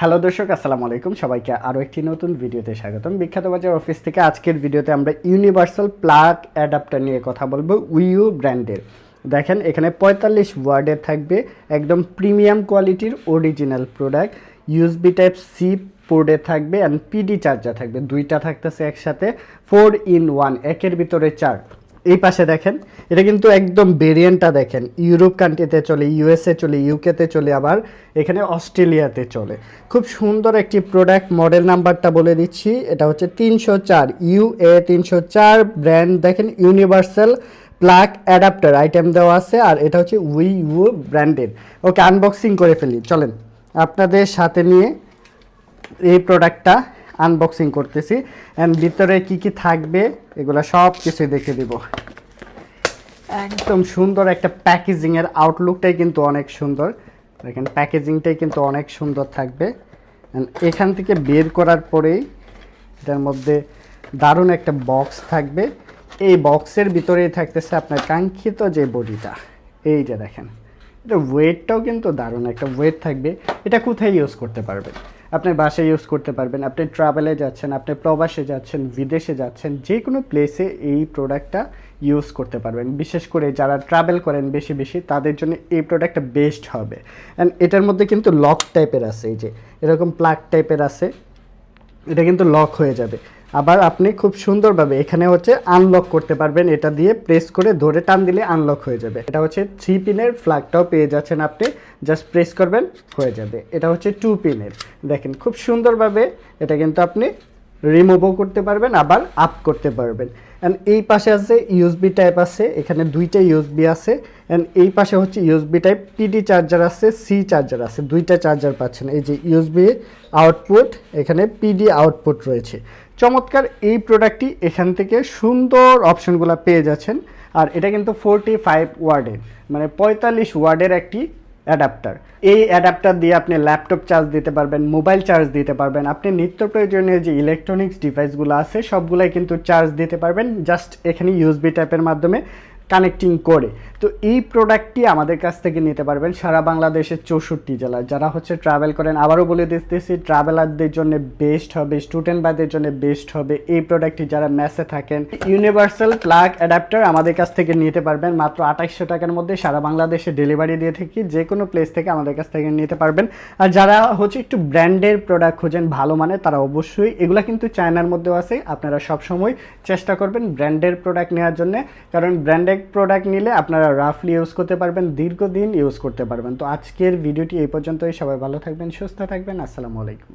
Hello দর্শক, আসসালামু আলাইকুম। সবাইকে আরও একটি নতুন ভিডিওতে স্বাগতম। বিখ্যাত বাজার অফিস থেকে আজকের ভিডিওতে আমরা ইউনিভার্সাল প্লাগ অ্যাডাপ্টার নিয়ে কথা বলব উইউ ব্র্যান্ডের দেখেন, এখানে পঁয়তাল্লিশ ওয়ার্ডের থাকবে একদম প্রিমিয়াম কোয়ালিটির original product USB type C পোর্ডে থাকবে অ্যান্ড পিডি চার্জার থাকবে। দুইটা থাকতেছে একসাথে। ফোর ইন ওয়ান একের ভিতরে চার। এই পাশে দেখেন, এটা কিন্তু একদম ভেরিয়েন্টটা দেখেন। ইউরোপ কান্ট্রিতে চলে ইউএসএ চলে ইউকেতে চলে, আবার এখানে অস্ট্রেলিয়াতে চলে। খুব সুন্দর একটি প্রোডাক্ট মডেল নাম্বারটা বলে দিচ্ছি। এটা হচ্ছে তিনশো চার ইউ এ তিনশো চার ব্র্যান্ড দেখেন ইউনিভার্সাল প্লাগ অ্যাডাপ্টার আইটেম দেওয়া আছে, আর এটা হচ্ছে উই ইউ ব্র্যান্ডের ওকে আনবক্সিং করে ফেলি। চলেন, আপনাদের সাথে নিয়ে এই প্রোডাক্টটা আনবক্সিং করতেছি। অ্যান্ড ভিতরে কি কি থাকবে, এগুলো সব কিছু দেখে দিব। একদম সুন্দর একটা প্যাকেজিংয়ের আউটলুকটাই কিন্তু অনেক সুন্দর। দেখেন, প্যাকেজিংটাই কিন্তু অনেক সুন্দর থাকবে। এখান থেকে বের করার পরেই এটার মধ্যে দারুণ একটা বক্স থাকবে। এই বক্সের ভিতরেই থাকতেছে আপনার কাঙ্ক্ষিত যে বডিটা। এই যে দেখেন, এটা ওয়েটটাও কিন্তু দারুণ একটা ওয়েট থাকবে। এটা কোথায় ইউজ করতে পারবেন? আপনি বাসায় ইউজ করতে পারবেন, আপনি ট্রাভেলে যাচ্ছেন, আপনি প্রবাসে যাচ্ছেন, বিদেশে যাচ্ছেন, যে কোনো প্লেসে এই প্রোডাক্টটা ইউজ করতে পারবেন। বিশেষ করে যারা ট্রাভেল করেন বেশি বেশি, তাদের জন্য এই প্রোডাক্টটা বেস্ট হবে। অ্যান্ড এটার মধ্যে কিন্তু লক টাইপের আছে, এই যে এরকম প্লাগ টাইপের আছে। এটা কিন্তু লক হয়ে যাবে। আবার আপনি খুব সুন্দরভাবে এখানে হচ্ছে আনলক করতে পারবেন। এটা দিয়ে প্রেস করে ধরে টান দিলে আনলক হয়ে যাবে। এটা হচ্ছে থ্রি পিনের ফ্ল্যাগটাও পেয়ে যাচ্ছেন আপনি। জাস্ট প্রেস করবেন, হয়ে যাবে। এটা হচ্ছে টু পিনের দেখেন, খুব সুন্দরভাবে এটা কিন্তু আপনি রিমুভও করতে পারবেন, আবার আপ করতে পারবেন। অ্যান্ড এই পাশে আছে ইউএসবি টাইপ আছে, এখানে দুইটা ইউএসবি আছে। অ্যান্ড এই পাশে হচ্ছে ইউএসবি টাইপ পিডি চার্জার আছে সি চার্জার আছে, দুইটা চার্জার পাচ্ছেন। এই যে ইউএসবি আউটপুট এখানে পিডি আউটপুট রয়েছে। চমৎকার, এই প্রোডাক্টটি এখান থেকে সুন্দর অপশনগুলো পেয়ে যাচ্ছেন। আর এটা কিন্তু ফোরটি ফাইভ ওয়ার্ডের মানে পঁয়তাল্লিশ ওয়ার্ডের একটি অ্যাডাপ্টার। এই অ্যাডাপ্টার দিয়ে আপনি ল্যাপটপ চার্জ দিতে পারবেন, মোবাইল চার্জ দিতে পারবেন। আপনি নিত্য প্রয়োজনীয় যে ইলেকট্রনিক্স ডিভাইসগুলো আছে, সবগুলাই কিন্তু চার্জ দিতে পারবেন। জাস্ট এখানে ইউএসবি টাইপের মাধ্যমে। কানেক্টিং করে। তো এই প্রোডাক্টটি আমাদের কাছ থেকে নিতে পারবেন সারা বাংলাদেশের চৌষট্টি জেলায়। যারা হচ্ছে ট্রাভেল করেন, আবারও বলে দিতেছি ট্রাভেলারদের জন্য বেস্ট হবে স্টুডেন্ট বাইদের জন্য বেস্ট হবে এই প্রোডাক্টটি যারা ম্যাসে থাকেন ইউনিভার্সাল প্লাগ অ্যাডাপ্টার আমাদের কাছ থেকে নিতে পারবেন। মাত্র আঠাইশশো টাকার মধ্যে সারা বাংলাদেশে ডেলিভারি দিয়ে থাকি যে কোনো প্লেস থেকে আমাদের কাছ থেকে নিতে পারবেন। আর যারা হচ্ছে একটু ব্র্যান্ডের প্রোডাক্ট খোঁজেন, ভালো মানে তারা অবশ্যই এগুলো কিন্তু চায়নার মধ্যেও আছে। আপনারা সবসময় চেষ্টা করবেন ব্র্যান্ডের প্রোডাক্ট নেওয়ার জন্য। কারণ ব্র্যান্ডেড প্রোডাক্ট নিলে আপনারা রাফলি ইউজ করতে পারবেন, দীর্ঘদিন ইউজ করতে পারবেন। তো আজকের ভিডিওটি এই পর্যন্তই। সবাই ভালো থাকবেন, সুস্থ থাকবেন। আসসালামু আলাইকুম।